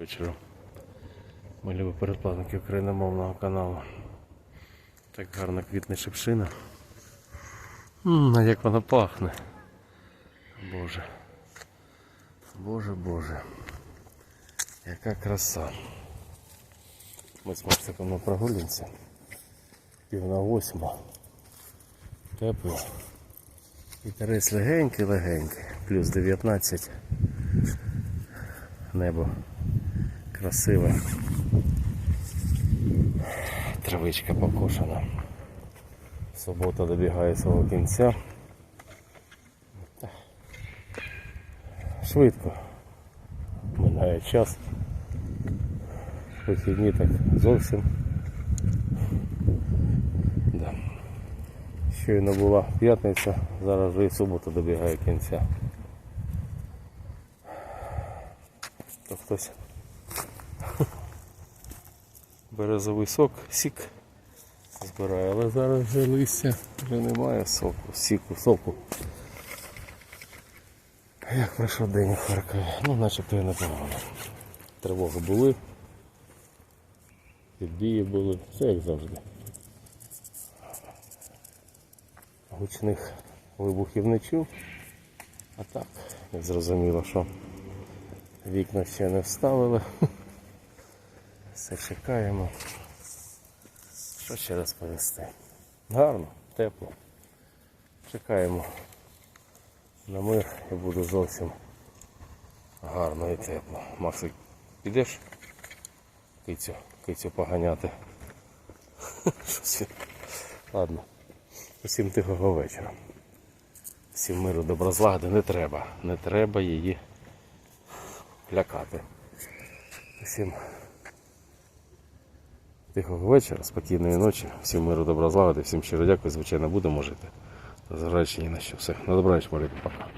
Вечором. Ми любі передплатники україномовного каналу. Так гарно квітне шипшина. М, а як вона пахне. Боже. Боже, Боже. Яка краса. Ми з Максиком на прогулянці. Пів на восьму. Тепло. Вітерець легенький-легенький. Плюс 19. Небо красиве. Травичка покошена. Субота добігає свого кінця. Швидко. Минає час. Вихідні так зовсім. Да. Щойно була п'ятниця, зараз вже і субота добігає кінця. То хтось березовий сок, сік збирає, але зараз вже листя вже немає соку, сіку, соку. Як пройшов день у Харкові? Ну, начебто і непогано. Тривоги були, підбії були, все як завжди. Гучних вибухів не чув, а так, як зрозуміло, що вікна ще не вставили. Все чекаємо. Що ще раз повести? Гарно, тепло. Чекаємо на мир і буде зовсім гарно і тепло. Максик, підеш кицю, кицю поганяти. Ладно. Усім тихого вечора. Всім миру доброзлагоди не треба. Не треба її лякати. Усім тихого вечора, спокійної ночі, всім миру доброзлагоди, всім щиро дякую, звичайно, будемо жити. Зважаючи ні на що. Все, на добраніч, молитву, пока.